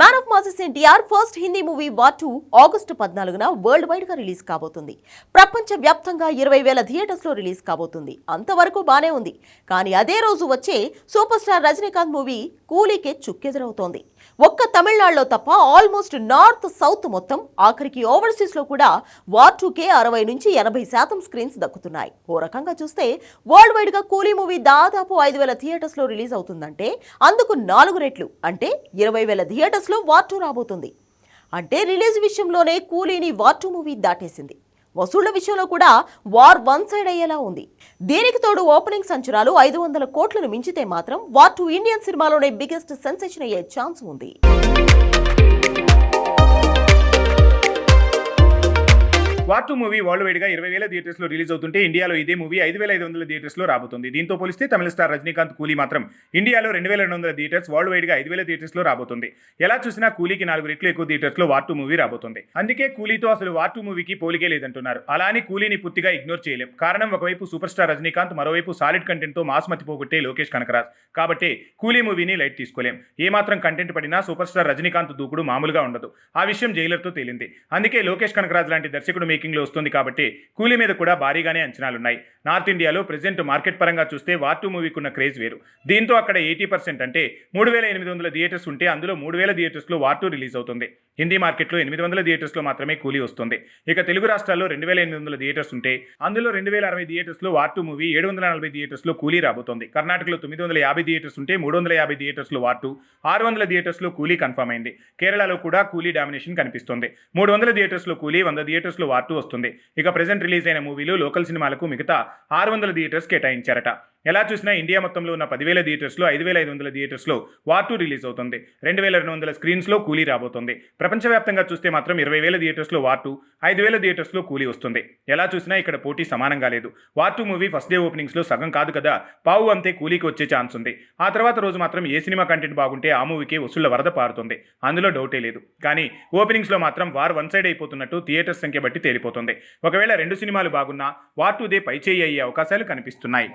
Man of masses NTR first Hindi movie war two August పద్నాలుగున world వైడ్గా release కాబోతుంది. ప్రపంచ వ్యాప్తంగా ఇరవై వేల థియేటర్స్లో రిలీజ్ కాబోతుంది. అంతవరకు బానే ఉంది. కానీ అదే రోజు వచ్చే సూపర్ స్టార్ రజనీకాంత్ మూవీ కూలీకే చుక్కెదురవుతోంది. ఒక్క తమిళనాడులో తప్ప ఆల్మోస్ట్ నార్త్ సౌత్ మొత్తం ఆఖరికి ఓవర్సీస్లో కూడా వార్ టూకే అరవై నుంచి ఎనభై శాతం స్క్రీన్స్ దక్కుతున్నాయి. ఓ రకంగా చూస్తే వరల్డ్ వైడ్గా కూలీ మూవీ దాదాపు ఐదు వేల థియేటర్స్లో రిలీజ్ అవుతుందంటే అందుకు నాలుగు రెట్లు. అంటే ఇరవై వేల థియేటర్స్ లో వార్ టూ రాబోతుంది. అంటే రిలీజ్ విషయంలోనే కూలీని వార్ టూ మూవీ దాటేసింది. వసూళ్ళ విషయంలో కూడా వార్ వన్ సైడ్ అయ్యేలా ఉంది. దీనికి తోడు ఓపెనింగ్ సంచురాలు ఐదు వందల కోట్లను మించితే మాత్రం వార్ టూ ఇండియన్ సినిమాలోనే బిగ్గెస్ట్ సెన్సేషన్ అయ్యే ఛాన్స్ ఉంది. వార్ టూ మూవీ వరల్డ్ వైడ్గా ఇరవై వేల థియేటర్స్లో రిలీజ్ అవుతుంటే ఇండియాలో ఇదే మూవీ ఐదు వేల ఐదు వందల థియేటర్స్లో రాబోతుంది. దీంతో పోలిస్తే తమిళ స్టార్ రజనీకాంత్ కూలీ మాత్రం ఇండియాలో రెండు వేల రెండు వందల థియేటర్స్ వరల్డ్ వైడ్గా ఐదు వేల థియేటర్స్లో రాబోతుంది. ఎలా చూసినా కూలీకి నాలుగు రెట్లు ఎక్కువ థియేటర్స్లో వార్ టూ మూవీ రాబోతుంది. అందుకే కూలీతో అసలు వార్ టూ మూవీకి పోలికే లేదంటున్నారు. అలా అని కూలీని పూర్తిగా ఇగ్నోర్ చేయలేం. కారణం ఒకవైపు సూపర్ స్టార్ రజనీకాంత్ మరోవైపు సాలిడ్ కంటెంట్తో మాస్ మతిపోగొట్టే లోకేష్ కనకరాజ్. కాబట్టి కూలీ మూవీని లైట్ తీసుకోలేం. ఏమాత్రం కంటెంట్ పడినా సూపర్ స్టార్ రజనీకాంత్ దూకుడు మామూలుగా ఉండదు. ఆ విషయం జైలర్తో తేలింది. అందుకే లోకేష్ కనకరాజ్ లాంటి దర్శకుడు మేకింగ్ లో వస్తుంది కాబట్టి కూలీ మీద కూడా భారీగానే అంచనాలున్నాయి. నార్త్ ఇండియాలో ప్రెసెంట్ మార్కెట్ పరంగా చూస్తే వార్ టూ మూవీకి ఉన్న క్రేజ్ వేరు. దీంతో అక్కడ ఎయిటీ పర్సెంట్ అంటే మూడు వేల ఎనిమిది వందల థియేటర్స్ ఉంటే అందులో మూడు వేల థియేటర్స్లో వార్ టూ రిలీజ్ అవుతుంది. హిందీ మార్కెట్లో ఎనిమిది వందల థియేటర్స్లో మాత్రమే కూలీ వస్తుంది. ఇక తెలుగు రాష్ట్రాల్లో రెండు వేల ఎనిమిది వందల థియేటర్స్ ఉంటే అందులో రెండు వేల అరవై థియేటర్స్లో వార్ టూ మూవీ ఏడు వందల నలభై థియేటర్స్లో కూలీ రాబోతోంది. కర్ణాటకలో తొమ్మిది వందల యాభై థియేటర్స్ ఉంటే మూడు వందల యాభై థియేటర్స్లో వార్ టూ ఆరు వందల థియేటర్స్లో కూలీ కన్ఫర్మ్ అయింది. కేరళలో కూడా కూలీ డామినేషన్ కనిపిస్తుంది. మూడు వందల థియేటర్స్లో కూలీ వంద థియేటర్స్లో వార్ టూ వస్తుంది. ఇక ప్రెసెంట్ రిలీజ్ అయిన మూవీలు లోకల్ సినిమాలకు మిగతా ఆరు వందల థియేటర్స్ కేటాయించారట. ఎలా చూసినా ఇండియా మొత్తంలో ఉన్న పదివేల థియేటర్స్లో ఐదు వేల ఐదు వందల థియేటర్స్లో వార్ టూ రిలీజ్ అవుతుంది. రెండు వేల రెండు వందల స్క్రీన్స్లో కూలీ రాబోతుంది. ప్రపంచవ్యాప్తంగా చూస్తే మాత్రం ఇరవై వేల థియేటర్స్లో వార్ టూ ఐదు వేల థియేటర్స్లో కూలీ వస్తుంది. ఎలా చూసినా ఇక్కడ పోటీ సమానంగా లేదు. War two movie first day ఓపెనింగ్స్లో సగం కాదు కదా పావు అంతే కూలీకి వచ్చే ఛాన్స్ ఉంది. ఆ తర్వాత రోజు మాత్రం ఏ సినిమా కంటెంట్ బాగుంటే ఆ మూవీకి వసూళ్ళ వరద పారుతుంది. అందులో డౌటే లేదు. కానీ ఓపెనింగ్స్లో మాత్రం వార్ వన్ సైడ్ అయిపోతున్నట్టు థియేటర్స్ సంఖ్య బట్టి తేలిపోతుంది. ఒకవేళ రెండు సినిమాలు బాగున్నా వార్ టూదే పైచేయి అయ్యే అవకాశాలు కనిపిస్తున్నాయి.